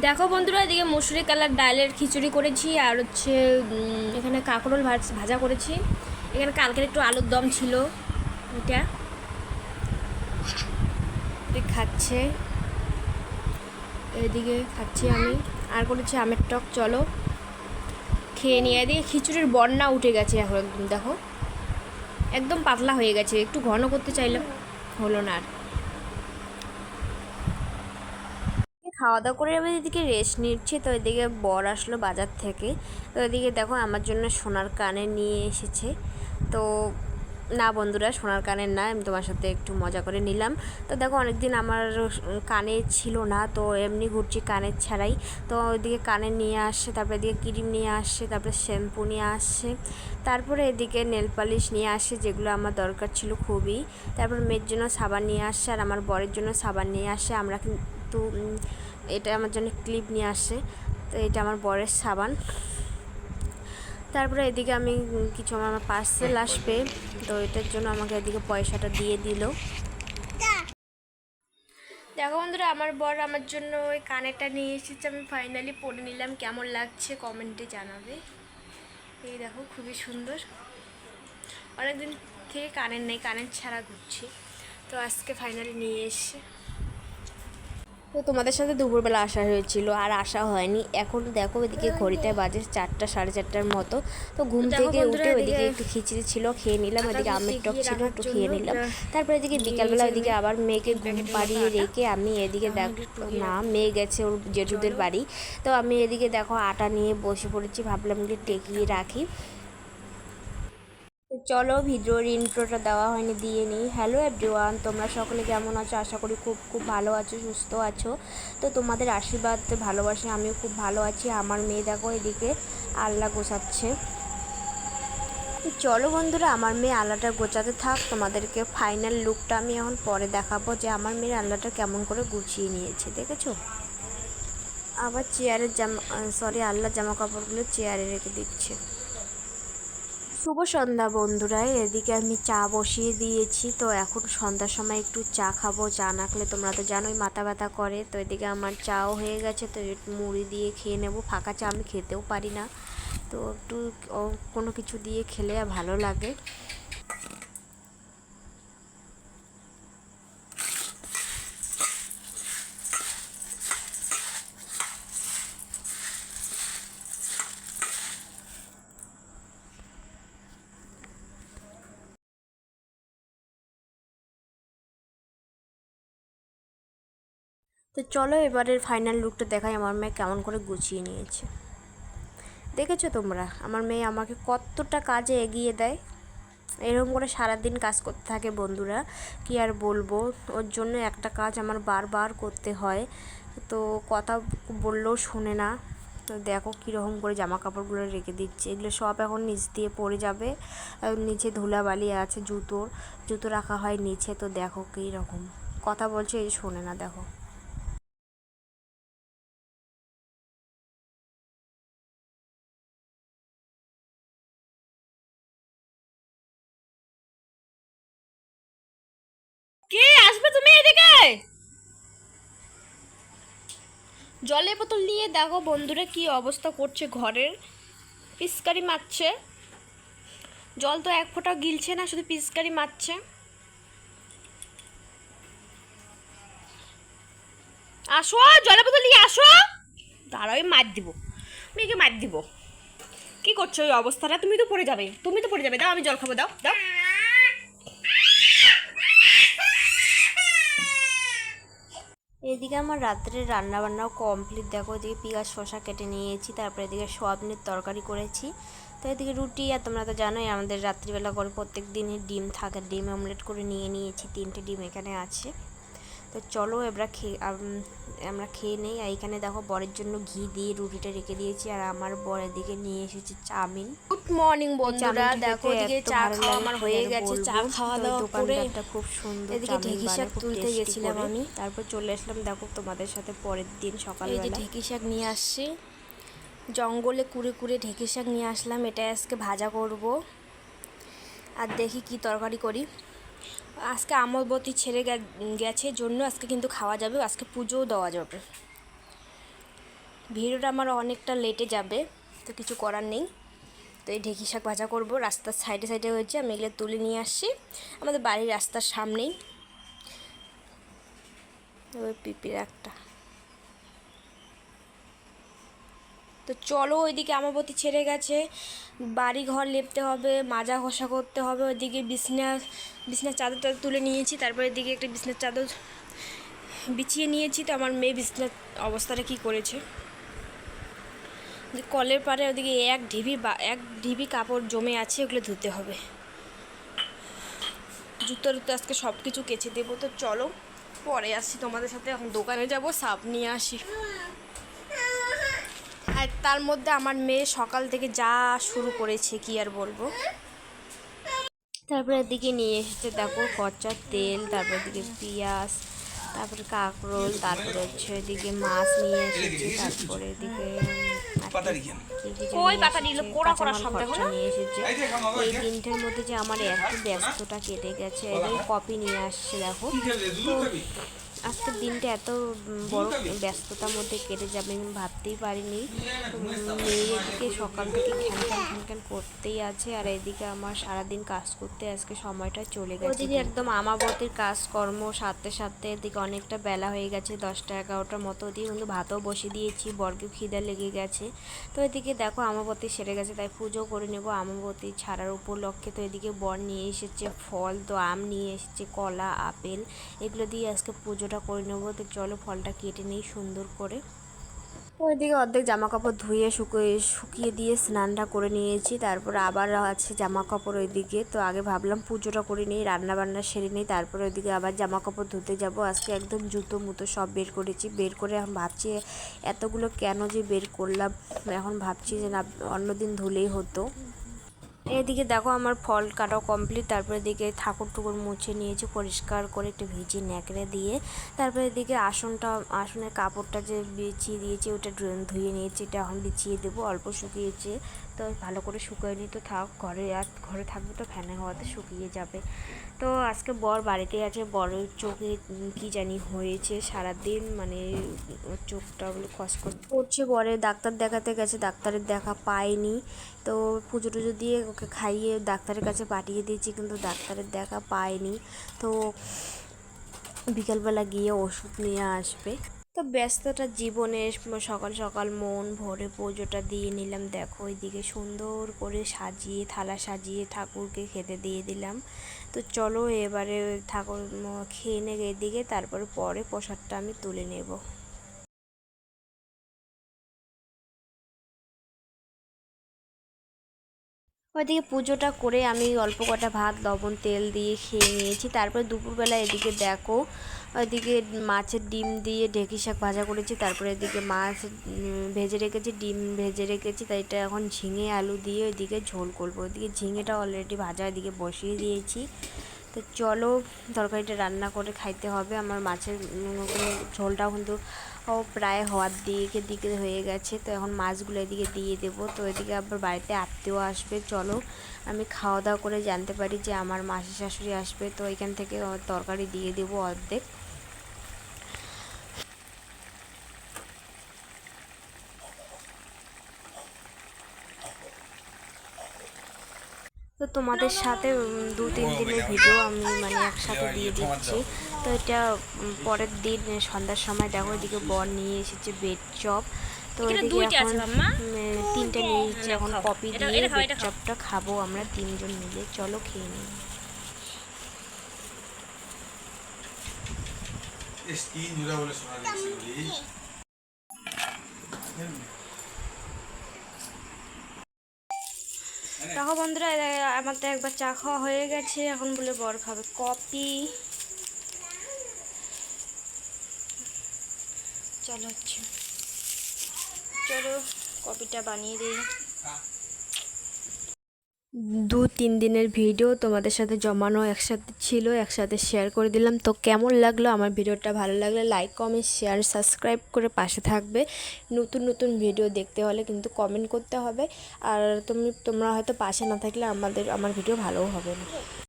দেখো বন্ধুরা, এদিকে মুসুরি কালার ডালের খিচুড়ি করেছি, আর হচ্ছে এখানে কাঁকরোল ভাজ- ভাজা করেছি। এখানে কালকের একটু আলুর দম ছিল, এটা। খাচ্ছে। এদিকে খাচ্ছি আমি, আর করেছি আমের টক, চলো। খেয়ে নিয়ে এদিকে খিচুড়ির বন্যা উঠে গেছে এখন একদম দেখো। একদম পাতলা হয়ে গেছে, একটু ঘন করতে চাইলাম হলো না আর খাওয়া দাওয়া করে আমি এদিকে রেস্ট নিচ্ছি, তো এদিকে বর আসলো বাজার থেকে। তো এদিকে দেখো আমার জন্য সোনার কানে নিয়ে এসেছে। তো না বন্ধুরা, সোনার কানের না, আমি তোমার সাথে একটু মজা করে নিলাম। তো দেখো অনেকদিন আমার কানে ছিল না, তো এমনি ঘুরছি কানের ছাড়াই। তো ওইদিকে কানে নিয়ে আসছে, তারপরে এদিকে ক্রিম নিয়ে আসছে, তারপরে শ্যাম্পু নিয়ে আসছে, তারপরে এদিকে নেল পালিশ নিয়ে আসছে, যেগুলো আমার দরকার ছিল খুবই। তারপর মেয়ের জন্য সাবান নিয়ে আসছে আর আমার বরের জন্য সাবান নিয়ে আসছে। আমরা কিন্তু এটা আমার জন্য ক্লিপ নিয়ে আসে। তো এটা আমার বরের সাবান। তারপরে এদিকে আমি কিছু আমার পার্সেল আসবে। তো এটার জন্য আমাকে এদিকে পয়সাটা দিয়ে দিল। দেখো বন্ধুরা, আমার বর আমার জন্য ওই কানেরটা নিয়ে এসেছে। আমি ফাইনালি পরে নিলাম। কেমন লাগছে কমেন্টে জানাবে। এই দেখো, খুবই সুন্দর। অনেকদিন থেকে কানের নেই, কানের ছাড়া ঘুরছি। তো আজকে ফাইনালি নিয়ে এসছে তো তোমাদের সাথে দুপুরবেলা আসা হয়েছিল আর আসা হয়নি। এখন দেখো এদিকে ঘড়িতে বাজে চারটা সাড়ে চারটার মতো। তো ঘুম থেকে উঠে ওইদিকে একটু খিচড়ি ছিল খেয়ে নিলাম। ওইদিকে আমের টক ছিল একটু খেয়ে নিলাম। তারপরে এদিকে বিকালবেলা ওইদিকে আবার মেয়েকে ঘুম পাড়িয়ে রেখে আমি এদিকে দেখ না মেয়ে গেছে ওর জেঠুদের বাড়ি। তো আমি এদিকে দেখো আটা নিয়ে বসে পড়েছি ভাবলাম যে টেকিয়ে রাখি। চলো ভিডিওর ইন্ট্রোটা দেওয়া হয়নি, দিয়ে নিই। হ্যালো এভরিওয়ান তোমরা সকলে কেমন আছো? আশা করি খুব খুব ভালো আছো, সুস্থ আছো। তো তোমাদের আশীর্বাদ, ভালোবাসে, আমিও খুব ভালো আছি। আমার মেয়ে দেখো এদিকে আল্লাহ গোছাচ্ছে। চলো বন্ধুরা, আমার মেয়ে আল্লাটা গোছাতে থাক। তোমাদেরকে ফাইনাল লুকটা আমি এখন পরে দেখাবো যে আমার মেয়ের আল্লাটা কেমন করে গুছিয়ে নিয়েছে, দেখেছ? আবার চেয়ারের জামা সরি আল্লাহ জামা কাপড়গুলো চেয়ারে রেখে দিচ্ছে। শুভ সন্ধ্যা বন্ধুরা, এদিকে আমি চা বসিয়ে দিয়েছি। তো এখন সন্ধ্যার সময় একটু চা খাব। চা না খেলে তোমরা তো জানোই মাথা ব্যথা করে। তো এদিকে আমার চাও হয়ে গেছে, তো মুড়ি দিয়ে খেয়ে নেব। ফাঁকা চা আমি খেতেও পারি না। তো একটু কোনো কিছু দিয়ে খেলে ভালো লাগে। তো চলো এবারের ফাইনাল লুকটা দেখাই, আমার মেয়ে কেমন করে গুছিয়ে নিয়েছে। দেখেছ তোমরা? আমার মেয়ে আমাকে কতটা কাজে এগিয়ে দেয়। এরকম করে সারাদিন কাজ করতে থাকে বন্ধুরা, কি আর বলব? ওর জন্য একটা কাজ আমার বারবার করতে হয়। তো কথা বললেও শোনে না। তো দেখো কীরকম করে জামা কাপড়গুলো রেখে দিচ্ছে। এগুলো সব এখন নিচ দিয়ে পড়ে যাবে। নিচে ধুলাবালি আছে, জুতোর। জুতো রাখা হয় নিচে, তো দেখো কী রকম কথা বলছে, এই শোনে না, দেখো। জলের বোতল নিয়ে দেখো বন্ধুরা কি অবস্থা করছে ঘরের। পিসকারি মারছে। জল তো এক ফোঁটা গিলছে না, শুধু পিসকারি মারছে। আসো, জলের বোতল নিয়ে আসো। দাঁড়াও মার দিব। মেয়েকে মার দিব। কি করছ ওই অবস্থাটা? তুমি তো পড়ে যাবে, তুমি তো পড়ে যাবে। দাও, আমি জল খাব, দাও দাও। এদিকে আমার রাত্রে রান্না বান্নাও কমপ্লিট দেখো এদিকে পিঁয়াজ শশা কেটে নিয়েছি, তারপরে এদিকে সোয়াবিনের তরকারি করেছি। তো এদিকে রুটি, আর তোমরা তো জানোই আমাদের রাত্রিবেলা করে প্রত্যেক দিনই ডিম থাকে, ডিম অমলেট করে নিয়ে নিয়েছি, তিনটে ডিম এখানে আছে। তো চলো এবার খেয়ে আমরা খেয়ে নেই আর এখানে দেখো বরের জন্য ঘি দিয়ে রুটিটা রেখে দিয়েছি আর আমার বরের দিকে নিয়ে এসেছি চাউমিন। গুড মর্নিং বন্ধুরা। দেখো এদিকে চা খাওয়া আমার হয়ে গেছে চা খাওয়া দাওয়া করে খুব সুন্দর এদিকে ঢেঁকি শাক তুলতে গেছিলাম আমি। তারপর চলে আসলাম দেখো তোমাদের সাথে পরের দিন সকালে এই যে ঢেঁকি শাক নিয়ে আসছি। জঙ্গলে কুড়ে কুড়ে ঢেঁকি শাক নিয়ে আসলাম এটা আজকে ভাজা করব। আর দেখি কি তরকারি করি। আজকে আমরবতী ছেড়ে গেছে, জন্য আজকে কিন্তু খাওয়া যাবে, আজকে পুজোও দেওয়া যাবে। ভিডিওটা আমার অনেকটা লেটে যাবে, তো কিছু করার নেই। তো এই ঢেঁকি শাক ভাজা করব, রাস্তার সাইডে সাইডে হয়েছে, আমি এগুলো তুলে নিয়ে আসছি। আমাদের বাড়ির রাস্তার সামনেই। ওই পিপির একটা। তো চলো ওইদিকে আমাবতী ছেড়ে গেছে। বাড়ি ঘর লেপতে হবে, মাজা ঘষা করতে হবে, ওইদিকে বিছনা, বিছনার চাদর টাদর তুলে নিয়েছি, তারপরে এদিকে একটা বিছনার চাদর বিছিয়ে নিয়েছি। তো আমার মেয়ে বিছনার অবস্থাটা কি করেছে? কলের পারে ওদিকে এক ঢিবি এক ঢিবি কাপড় জমে আছে, ওগুলো ধুতে হবে। জুতো টুতো আজকে সব কিছু কেচে দেবো। তো চলো, পরে আসছি তোমাদের সাথে। এখন দোকানে যাব, সাপ নিয়ে আসি। আর তার মধ্যে আমার মেয়ে সকাল থেকে যা শুরু করেছে কি আর বলব? তারপরে এদিকে নিয়ে এসেছে দেখো কচ্চার তেল তারপরে এদিকে পেঁয়াজ তারপরে কাঁকরোল তারপরে হচ্ছে এদিকে মাছ নিয়ে এসেছে তারপরে এদিকে এই। দিনটার মধ্যে যে আমার এত ব্যস্ততা কেটে গেছে কপি নিয়ে আসছে দেখো? আজকের দিনটা এত বড় ব্যস্ততার মধ্যে কেটে যাবে আমি ভাবতেই পারিনি। মেয়েকে সকাল থেকে খ্যান খ্যান খ্যান খ্যান করতেই আছে আর এদিকে আমার সারাদিন কাজ করতে আজকে সময়টা চলে গেছে। ওদিকে একদম আমাবতীর কাজকর্ম সাথে সাথে এদিকে অনেকটা বেলা হয়ে গেছে দশটা এগারোটার মতো ওদিকে কিন্তু ভাতও বসিয়ে দিয়েছি বর্গে খিদা লেগে গেছে। তো এদিকে দেখো আমাবতী সেরে গেছে তাই পুজো করে নেব আমাবতী ছাড়ার উপলক্ষে তো এদিকে বর নিয়ে এসেছে ফল তো আম নিয়ে এসেছে কলা আপেল এগুলো দিয়ে আজকে পুজোটা করে নেব। তো চলো ফলটা কেটে নিই সুন্দর করে। ওইদিকে অর্ধেক জামা কাপড় ধুয়ে শুকিয়ে শুকিয়ে দিয়ে স্নানটা করে নিয়েছি। তারপর আবার আছে জামা কাপড় ওইদিকে। তো আগে ভাবলাম পুজোটা করে নিই রান্না বান্না সেরে নিই। তারপরে ওইদিকে আবার জামা কাপড় ধুতে যাব। আজকে একদম জুতো মুতো সব বের করেছি। বের করে এখন ভাবছি এতগুলো কেন যে বের করলাম। এখন ভাবছি যে না, অন্যদিন ধুলেই হতো। এদিকে দেখো আমার ফল কাটা কমপ্লিট তারপরে এদিকে ঠাকুর টুকুর মুছে নিয়েছি, পরিষ্কার করে একটু ভিজে ন্যাকড়ে দিয়ে, তারপরে এদিকে আসনটা, আসনের কাপড়টা যে বিছিয়ে দিয়েছি, ওটা ধুয়ে নিয়েছি, এটা এখন বিছিয়ে দেবো, অল্প শুকিয়েছে তো ভালো করে শুকিয়ে তো থাক, ঘরে আর ঘরে থাকবে তো ফ্যানে হওয়াতে শুকিয়ে যাবে। তো আজকে বর বাড়িতে আছে বড়ের চোখে কি জানি হয়েছে, সারাদিন মানে চোখটা বলে খসখস করছে। বরে ডাক্তার দেখাতে গেছে, ডাক্তারের দেখা পায়নি। তো পুজো টুজো দিয়ে ওকে খাইয়ে ডাক্তারের কাছে পাঠিয়ে দিয়েছি, কিন্তু ডাক্তারের দেখা পায়নি। তো বিকালবেলা গিয়ে ওষুধ নিয়ে আসবে। তো ব্যস্ততা জীবনে সকাল সকাল মন ভরে পুজোটা দিয়ে নিলাম। দেখো ওইদিকে সুন্দর করে সাজিয়ে, থালা সাজিয়ে ঠাকুরকে খেতে দিয়ে দিলাম। তো চলো এবারে ঠাকুর খেয়ে নেবে এদিকে, তারপরে পরে প্রসাদটা আমি তুলে নেব। ওইদিকে পুজোটা করে আমি অল্প কটা ভাত, লবণ, তেল দিয়ে খেয়ে নিয়েছি। তারপরে দুপুরবেলা এদিকে দেখো ওইদিকে মাছের ডিম দিয়ে ঢেঁকি শাক ভাজা করেছি, তারপরে এদিকে মাছ ভেজে রেখেছি, ডিম ভেজে রেখেছি, তাই এটা এখন ঝিঙে আলু দিয়ে ওইদিকে ঝোল করব। ওইদিকে ঝিঙেটা অলরেডি ভাজা ওইদিকে বসিয়ে দিয়েছি। তো চলো, তরকারিটা রান্না করে খাইতে হবে। আমার মাছের ঝোলটাও কিন্তু প্রায় হওয়ার দিকে দিকে হয়ে গেছে। তো এখন মাছগুলো এদিকে দিয়ে দেবো। তো এদিকে আবার বাড়িতে আত্মীয় আসবে। চলো, আমি খাওয়া দাওয়া করে জানতে পারি যে আমার মাসি শাশুড়ি আসবে। তো এখান থেকে তরকারি দিয়ে দেবো অর্ধেক। তো তোমাদের সাথে দু তিন দিনের ভিডিও আমি মানে একসাথে দিয়ে দিচ্ছি। তো এটা পরের দিন সন্ধ্যার সময় দেখো এদিকে বর নিয়ে এসেছে বেড চপ তো এদিকে এখন আছে, মাম্মা। উম, তিনটে নিয়ে এসেছি। এখন কপি দিয়ে বেড চপটা খাব আমরা তিনজন মিলে। চলো খেয়ে নিই। তিন জোড়া বলে শোনা যাচ্ছে বলি। দেখো বন্ধুরা আমার তো একবার চা খাওয়া হয়ে গেছে। এখন বলে বর খাবে। কপি। চলো হচ্ছে। চলো, কপিটা বানিয়ে দিই। দু তিন দিনের ভিডিও তোমাদের সাথে জমানো, একসাথে ছিল, একসাথে শেয়ার করে দিলাম। তো কেমন লাগল? আমার ভিডিওটা ভালো লাগলে লাইক কমেন্ট শেয়ার সাবস্ক্রাইব করে পাশে থাকবে। নতুন নতুন ভিডিও দেখতে হলে কিন্তু কমেন্ট করতে হবে। আর তুমি, তোমরা হয়তো পাশে না থাকলে আমাদের, আমার ভিডিও ভালোও হবে না।